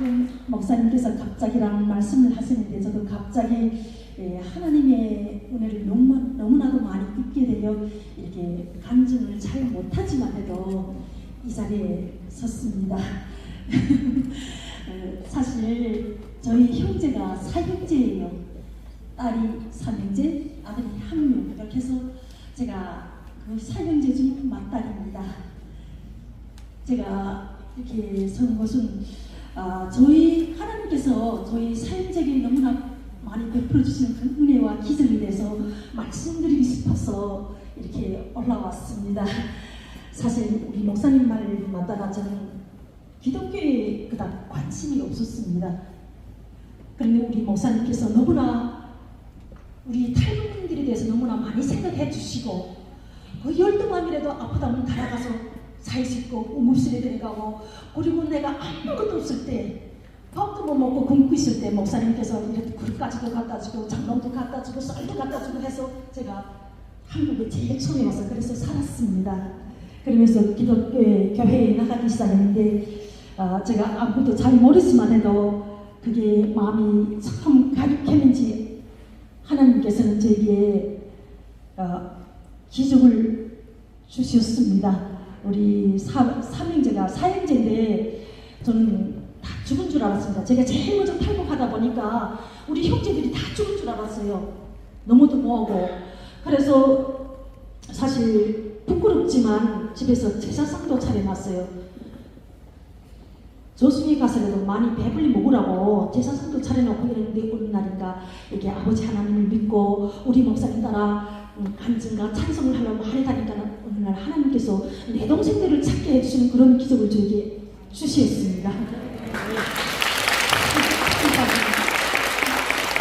그 목사님께서 갑자기라는 말씀을 하시는데 저도 갑자기 예, 하나님의 은혜를 너무, 너무나도 많이 입게 되어 이렇게 간증을 잘 못하지만 해도 이 자리에 섰습니다. 어, 사실 저희 형제가 사형제예요. 딸이 삼형제, 아들이 한 명. 이렇게 해서 제가 그 사형제 중 맏딸입니다. 제가 이렇게 선 것은 아, 저희 하나님께서 저희 사형제에게 너무나 많이 베풀어 주시는 그 은혜와 기적에 대해서 말씀드리고 싶어서 이렇게 올라왔습니다. 사실 우리 목사님 말을 맞다가 저는 기독교에 그닥 관심이 없었습니다. 그런데 우리 목사님께서 너무나 우리 탈북민들에 대해서 너무나 많이 생각해 주시고 그 열등함이라도 아프다면 달아가서 있고 응급실에 들어가고 그리고 내가 아무것도 없을 때 밥도 못 먹고 굶고 있을 때 목사님께서 이렇게 굴까지도 갖다 주고 장롱도 갖다 주고 쌀도 갖다 주고 해서 제가 한국에 제일 처음에 와서 그래서 살았습니다. 그러면서 기독교회 교회에 나가기 시작했는데 아, 제가 아무것도 잘 모르지만 해도 그게 마음이 참 가득했는지 하나님께서는 저에게 어, 기적을 주셨습니다. 우리 사, 삼형제가 사형제인데 저는 다 죽은 줄 알았습니다. 제가 제일 먼저 탈북하다 보니까 우리 형제들이 다 죽은 줄 알았어요. 너무도 뭐하고 그래서 사실 부끄럽지만 집에서 제사상도 차려놨어요. 조수에 가서라도 많이 배불리 먹으라고 제사상도 차려놓고 이랬는데 어느 날인가 이렇게 아버지 하나님을 믿고 우리 목사님 따라 음, 간증과 찬송을 하려고 하려다니까 어느 날 하나님께서 내 동생들을 찾게 해주시는 그런 기적을 저에게 주시었습니다.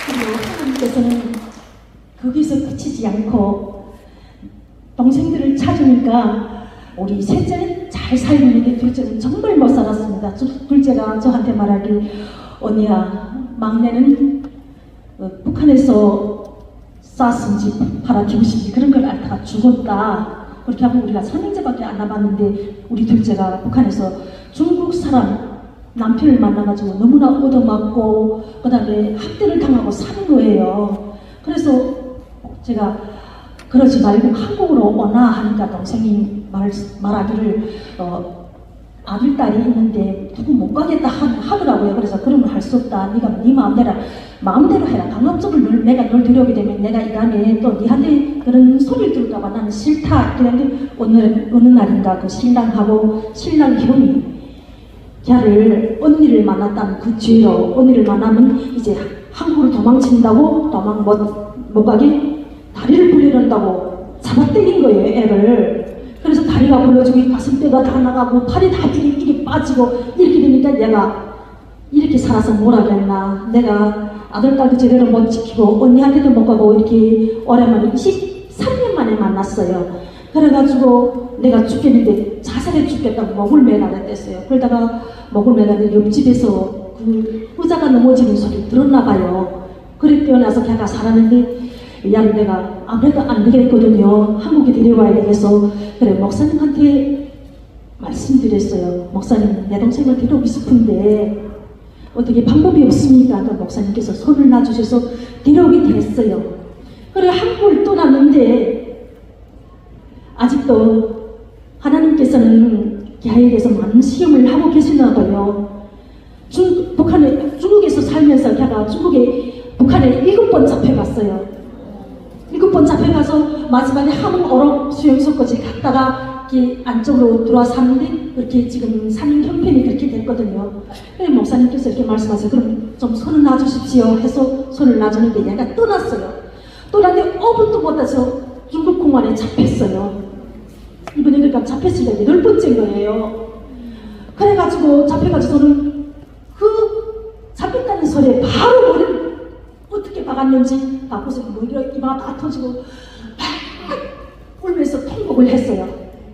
그리고 하나님께서는 거기서 그치지 않고 동생들을 찾으니까 우리 셋째는 잘 살고 있는데 둘째는 정말 못 살았습니다. 둘- 둘째가 저한테 말하길 언니야 막내는 어, 북한에서 쌌은지 팔아주신지 그런 걸 알다가 죽었다. 그렇게 하고 우리가 3형제밖에 안 남았는데 우리 둘째가 북한에서 중국 사람 남편을 만나가지고 너무나 얻어맞고 그 다음에 학대를 당하고 사는 거예요. 그래서 제가 그러지 말고 한국으로 오나 하니까 동생이 말, 말하기를 어, 아들 딸이 있는데 누구 못 가겠다 하, 하더라고요. 그래서 그러면 할수 없다. 네가 네 마음대로 마음대로 해라. 강압적으로 널, 내가 널 데려오게 되면 내가 이 안에 또 네한테 그런 소리를 들을까봐 나는 싫다. 그런데 오늘 어느 날인가 그 신랑하고 신랑 형이 걔를 언니를 만났다는 그 죄로 언니를 만나면 이제 한국으로 도망친다고 도망 못, 못 가게 다리를 불리는다고 잡아 때린 거예요 애를 다리가 불러지고 가슴뼈가 다 나가고 팔이 다 이렇게 빠지고 이렇게 되니까 내가 이렇게 살아서 뭘 하겠나? 내가 아들 딸도 제대로 못 지키고 언니한테도 못 가고 이렇게 오랜만에 23년 만에 만났어요. 그래가지고 내가 죽겠는데 자살해 죽겠다고 목을 매달았댔어요. 그러다가 목을 매달는데 옆집에서 그 의자가 넘어지는 소리 들었나 봐요. 그래 깨어나서 걔가 살았는데 야를 내가 아무래도 안 되겠거든요. 한국에 데려와야 되겠어. 그래 목사님한테 말씀드렸어요. 목사님 내 동생을 데려오고 싶은데 어떻게 방법이 없습니까? 그 목사님께서 손을 놔주셔서 데려오게 됐어요. 그래 한국을 떠났는데 아직도 하나님께서는 대해서 많은 시험을 하고 계시나 봐요. 중, 북한에 중국에서 살면서 걔가 중국에 북한에 일곱 번 잡혀갔어요. 일곱 번 잡혀가서 마지막에 함흥 어록 수용소까지 갔다가 이렇게 안쪽으로 들어와서 사는데 그렇게 지금 사는 형편이 그렇게 됐거든요. 그래서 목사님께서 이렇게 말씀하세요. 그럼 좀 손을 놔주십시오 해서 손을 놔주는데 얘가 떠났어요. 떠났는데 5분도 못 돼서 중국 공안에 잡혔어요. 이번에 그러니까 잡혔으니까 여덟 번째인 거예요. 그래가지고 잡혀가지고 저는 그 잡혔다는 소리에 바로 머리 를 어떻게 박았는지 바꿔서 머리가 이마가 다 터지고 막 울면서 통곡을 했어요.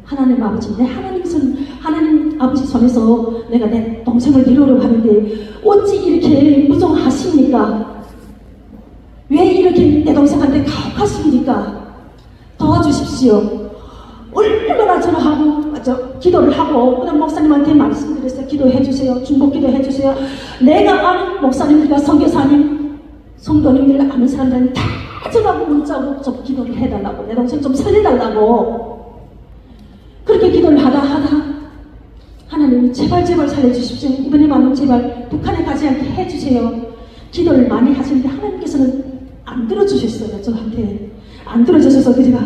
하나님 아버지, 내 하나님 손, 하나님 아버지 손에서 내가 내 동생을 데려오려고 하는데 어찌 이렇게 무정하십니까? 왜 이렇게 내 동생한테 가혹하십니까? 도와주십시오. 얼마나 전화하고 저 기도를 하고 그다음 목사님한테 말씀드렸어요. 기도해 주세요. 중복 기도해 주세요. 내가 아는 목사님들과 선교사님, 성도님들 아는 사람들은 다 전화고 문자고 좀 기도를 해달라고 내 동생 좀 살려달라고 그렇게 기도를 하다 하다 하나님 제발 제발 살려주십시오. 이번에만은 제발 북한에 가지 않게 해주세요. 기도를 많이 하시는데 하나님께서는 안 들어주셨어요. 저한테 안 들어주셔서 제가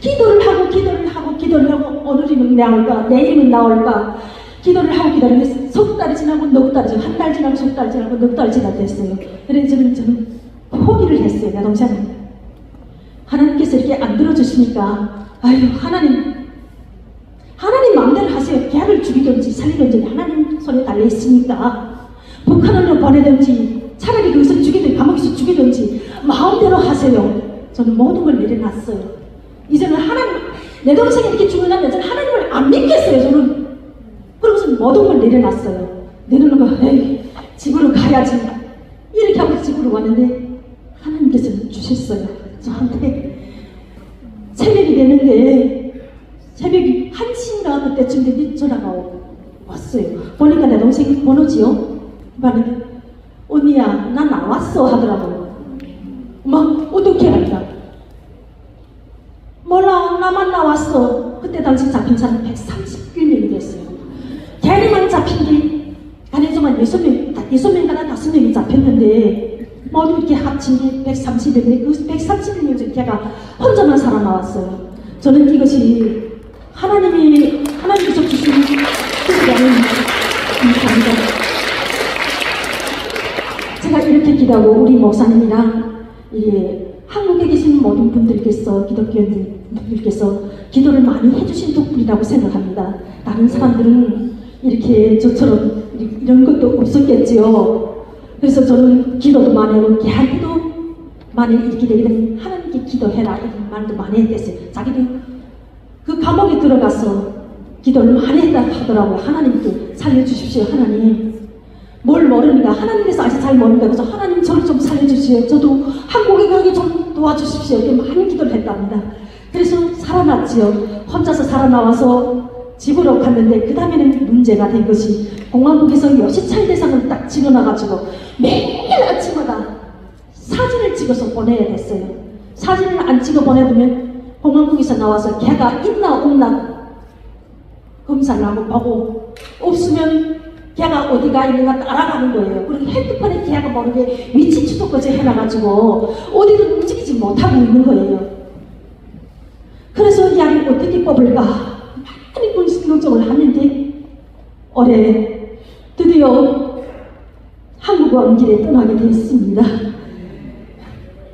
기도를 하고 기도를 하고 기도를 하고 오늘이면 나올까 내일이면 나올까 기도를 하고 기도를 했어요. 석 달이 지나고 넉 달이 지나고 한 달 지나고 석 달 지나고 넉 달 지나 됐어요. 그래서 저는 저는 포기를 했어요. 내 동생은 하나님께서 이렇게 안 들어주시니까 아유 하나님 하나님 마음대로 하세요. 개를 죽이든지 살리든지 하나님 손에 달려 있으니까 북한으로 보내든지 차라리 거기서 죽이든지 감옥에서 죽이든지 마음대로 하세요. 저는 모든 걸 내려놨어요. 이제는 하나님 내 동생이 이렇게 죽으면 저는 하나님을 안 믿겠어요. 저는 그러고서 모든 걸 내려놨어요. 내려놓은 거 에이 집으로 가야지 이렇게 하고 집으로 왔는데 하나님께서는 주셨어요. 저한테 새벽이 되는데 새벽이 1시인가 그때쯤 되니 전화가 왔어요. 보니까 내 동생이 번호지요. 말은 언니야 나 나왔어 하더라고요. 막 어떻게 할까? 몰라 나만 나왔어. 그때 당시 잡힌 사람 131명이 됐어요. 걔네만 잡힌 게 안에서만 6명, 6명이나 5명이 잡혔는데 모두 이렇게 합친 게 131명, 그 131명 중에 걔가 혼자만 살아나왔어요. 저는 이것이 하나님이 하나님께서 주신 뜻이 아닌 감사합니다. 제가 이렇게 기도하고 우리 목사님이랑 이 한국에 계신 모든 분들께서 기독교인들께서 기도를 많이 해주신 덕분이라고 생각합니다. 다른 사람들은 이렇게 저처럼 이런 것도 없었겠지요. 그래서 저는 기도도 많이 하고 걔한테도 만일 이렇게 되면 하나님께 기도해라 이런 말도 많이 했댔어요. 자기는 그 감옥에 들어가서 기도를 많이 했다 하더라고요. 하나님께 살려주십시오, 하나님. 뭘 모르니까 하나님께서 아직 잘 모르니까 그래서 하나님 저를 좀 살려주세요. 저도 한국에 가게 좀 도와주십시오. 이렇게 많이 기도를 했답니다. 그래서 살아났지요. 혼자서 살아나와서 집으로 갔는데 그 다음에는 문제가 된 것이 공화국에서 여시찰 대상을 딱 집어놔가지고 매일 아침마다 사진을 찍어서 보내야 됐어요. 사진을 안 찍어 보내두면 공항국에서 나와서 걔가 있나 없나 검사를 하고 보고 없으면 걔가 어디가 있는가 따라가는 거예요. 그리고 핸드폰에 걔가 모르게 위치 추적까지 해놔가지고 어디든 움직이지 못하고 있는 거예요. 그래서 이 아이를 어떻게 뽑을까 신경정을 하는데 올해 드디어 한국 왕길에 떠나게 됐습니다.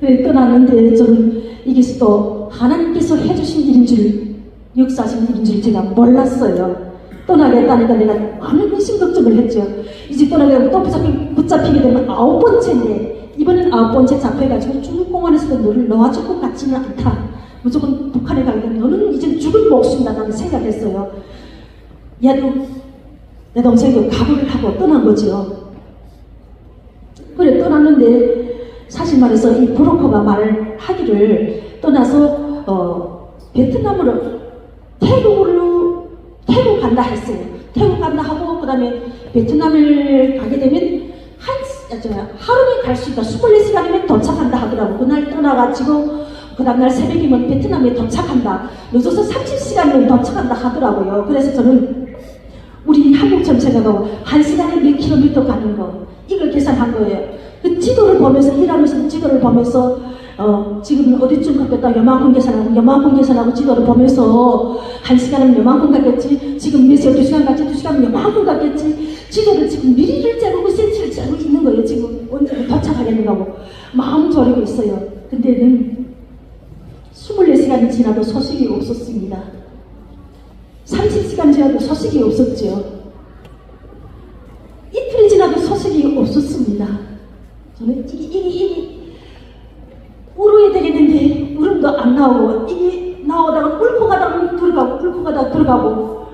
그래 떠났는데 저는 이게 또 하나님께서 해주신 일인 줄 역사하신 일인 줄 제가 몰랐어요. 떠나겠다니까 내가 많은 근심 걱정을 했죠. 이제 떠나게 또 붙잡히, 붙잡히게 되면 아홉 번째인데 이번엔 아홉 번째 잡혀가지고 중국공원에서도 너를 놓아줄 것 같지는 않다. 무조건 북한에 가게 되면 너는 이제 죽을 목숨이다 라는 생각했어요. 얘도 내 동생도 각오를 하고 떠난 거지요. 그래 떠났는데 사실 말해서 이 브로커가 말을 하기를 떠나서 어, 베트남으로 태국으로 태국 간다 했어요. 태국 간다 하고 그다음에 베트남을 가게 되면 한 아, 저, 하루에 갈수 있다. 24시간이면 도착한다 하더라고. 그날 떠나가지고 그 다음날 새벽이면 베트남에 도착한다. 늦어서 30시간이면 도착한다 하더라고요. 그래서 저는 우리 한국처럼 생각하고 한 시간에 몇 킬로미터 가는 거 이걸 계산한 거예요. 그 지도를 보면서 일하면서 지도를 보면서 어, 지금 어디쯤 갔겠다 요만큼 계산하고 요만큼 계산하고 지도를 보면서 한 시간은 요만큼 갔겠지 지금 몇 시간 두 시간 갔지 두 시간은 요만큼 갔겠지 지도를 지금 미리를 재고 센치를 재고 있는 거예요. 지금 언제 도착하겠는가 고 마음 졸이고 있어요. 근데는 24시간이 지나도 소식이 없었습니다. 30시간 지나도 소식이 없었죠. 이틀이 지나도 소식이 없었습니다. 저는 이게, 이게, 이게, 울어야 되겠는데, 울음도 안 나오고, 이게 나오다가 울고 가다가 들어가고, 울고 가다가 들어가고,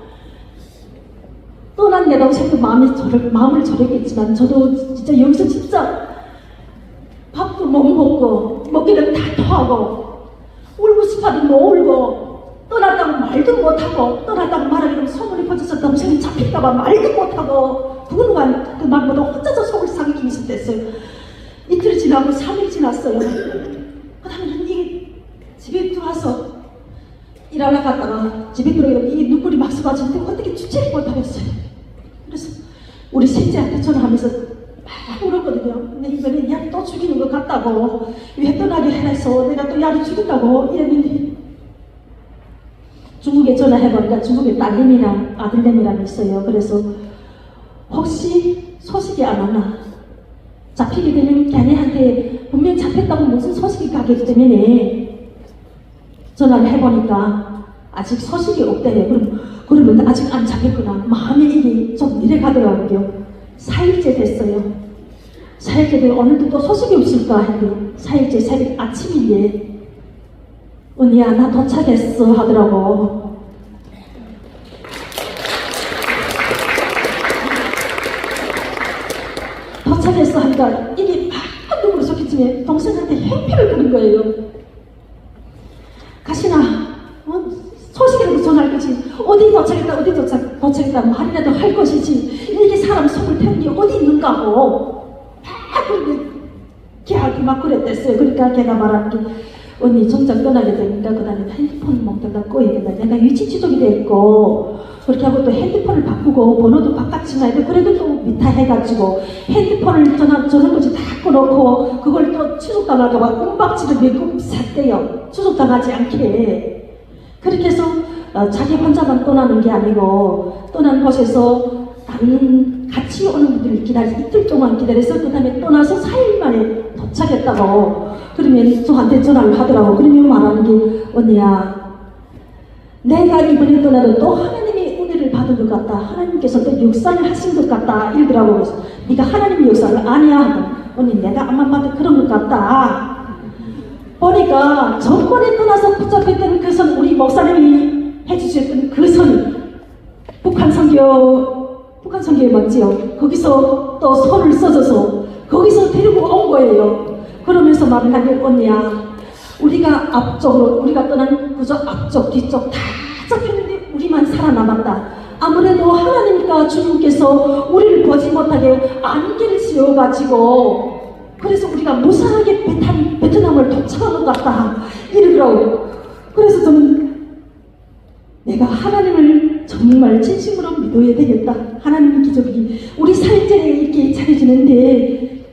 떠난 내 동생도 마음이 저를, 마음을 저랬겠지만, 저도 진짜 여기서 진짜 밥도 못 먹고, 먹기는 다 토하고, 울고 싶어도 못 울고, 떠났다고 말도 못하고 떠났다고 말하려면 소문이 퍼져서 동생이 잡힐까봐 말도 못하고 누군가 그 말보다 혼자서 속을 상기기 시작됐어요. 이틀 지나고 3일 지났어요. 그 다음에는 이게 집에 들어와서 일하러 갔다가 집에 들어오면 이 눈물이 막 쏟아지는데 어떻게 주체를 못하겠어요. 그래서 우리 셋째한테 전화하면서 막 울었거든요. 근데 이번에 야또 죽이는 것 같다고 왜 떠나게 해서 내가 또 야를 죽인다고 이랬는데 중국에 전화해보니까 중국에 딸내미랑 아들내미랑 있어요. 그래서 혹시 소식이 안 오나 잡히게 되면 걔네한테 분명 잡혔다고 무슨 소식이 가기 때문에 전화를 해보니까 아직 소식이 없대요. 그럼 그러면 아직 안 잡혔구나. 마음에 이게 좀 내려가더라고요. 4일째 됐어요. 4일째 되고 오늘도 또 소식이 없을까 했는데 4일째 새벽 아침인데 언니야 나 도착했어 하더라고. 도착했어 하니까 이게 막 눈물이 쏟기쯤에 동생한테 행패를 부린 거예요. 가시나 어? 소식이라도 전할 거지 어디 도착했다 어디 도착, 도착했다 말이라도 할 것이지 이게 사람 속을 게 어디 있는가 고 걔한테 막 그랬댔어요. 그러니까 걔가 말한 게 언니 정작 떠나게 되니까 그 다음에 핸드폰 먹다가 꺼야겠다 내가 위치 추적이 됐고 그렇게 하고 또 핸드폰을 바꾸고 번호도 바꿨지만 그래도 또 미타해가지고 핸드폰을 전화 전화까지 다 꺼놓고 그걸 또 추적당할까봐 꼼박지를 메고 샀대요. 추적당하지 않게. 그렇게 해서 어, 자기 혼자만 떠나는 게 아니고 떠난 곳에서 다른 같이 오는 분들을 기다려 이틀 동안 기다려서 그 다음에 떠나서 4일 만에 도착했다고. 그러면 저한테 전화를 하더라고. 그러면 말하는 게 언니야 내가 이번에 떠나도 또 하나님의 은혜를 받은 것 같다. 하나님께서 또 역사를 하신 것 같다. 이러더라고. 그래서 네가 하나님의 역사를 아니야 언니 내가 아마 봐도 그런 것 같다. 보니까 전번에 떠나서 붙잡혔던 그 선 우리 목사님이 해주셨던 그 선 북한 선교 맞지요? 거기서 또 손을 써줘서 거기서 데리고 온 거예요. 그러면서 말을 하길 언니야 우리가 앞쪽으로 우리가 떠난 그저 앞쪽 뒤쪽 다 잡혔는데 우리만 살아남았다. 아무래도 하나님과 주님께서 우리를 보지 못하게 안개를 씌워가지고 그래서 우리가 무사하게 베트남, 베트남을 도착한 것 같다. 이러더라고. 그래서 저는 내가 하나님을 정말 진심으로 믿어야 되겠다. 하나님의 기적이 우리 살제에 이렇게 차려지는데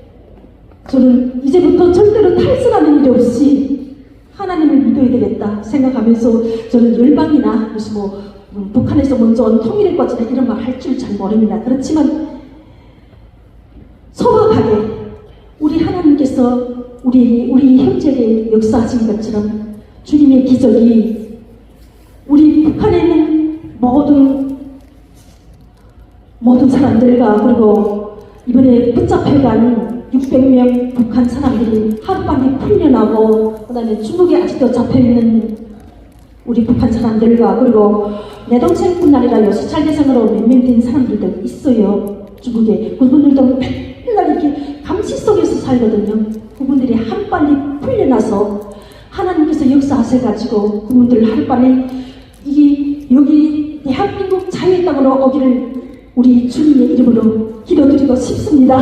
저는 이제부터 절대로 탈선하는 일이 없이 하나님을 믿어야 되겠다 생각하면서 저는 열방이나 무슨 뭐 음, 북한에서 먼저 온 통일의 것이나 이런 말 할 줄 잘 모릅니다. 그렇지만 소박하게 우리 하나님께서 우리 우리 형제에 역사하신 것처럼 주님의 기적이 우리 북한에 있는 모든 모든 사람들과 그리고 이번에 붙잡혀간 600명 북한 사람들이 하루빨리 풀려나고 그다음에 중국에 아직도 잡혀있는 우리 북한 사람들과 그리고 내 동생뿐 아니라 여수찰 대상으로 몇명된 사람들도 있어요. 중국에. 그분들도 맨날 이렇게 감시 속에서 살거든요. 그분들이 하루빨리 풀려나서 하나님께서 역사하셔가지고 그분들 하루빨리 이게 여기 대한민국 자유의 땅으로 오기를 우리 주님의 이름으로 기도드리고 싶습니다.